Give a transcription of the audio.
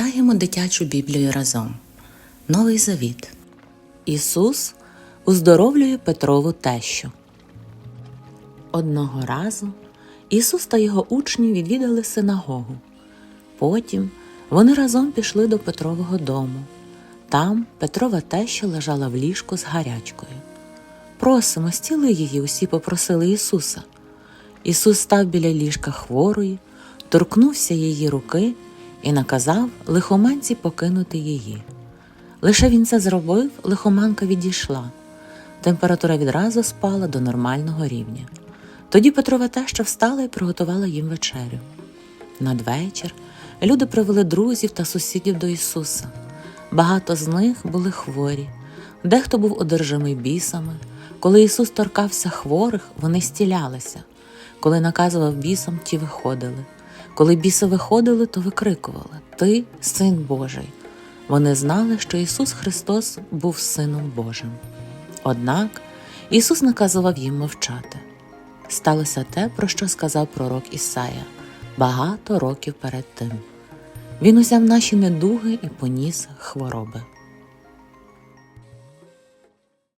Читаємо дитячу Біблію разом. Новий Завіт. Ісус уздоровлює Петрову тещу. Одного разу Ісус та його учні відвідали синагогу. Потім вони разом пішли до Петрового дому. Там Петрова теща лежала в ліжку з гарячкою. Просимо, стіли її, усі попросили Ісуса. Ісус став біля ліжка хворої, торкнувся її руки і наказав лихоманці покинути її. Лише він це зробив, лихоманка відійшла. Температура відразу спала до нормального рівня. Тоді Петрова теща встала і приготувала їм вечерю. Надвечір люди привели друзів та сусідів до Ісуса. Багато з них були хворі, дехто був одержимий бісами. Коли Ісус торкався хворих, вони стілялися. Коли наказував бісам, ті виходили. Коли біси виходили, то викрикували Ти син Божий. Вони знали, що Ісус Христос був Сином Божим. Однак Ісус наказував їм мовчати. Сталося те, про що сказав пророк Ісая багато років перед тим. Він узяв наші недуги і поніс хвороби.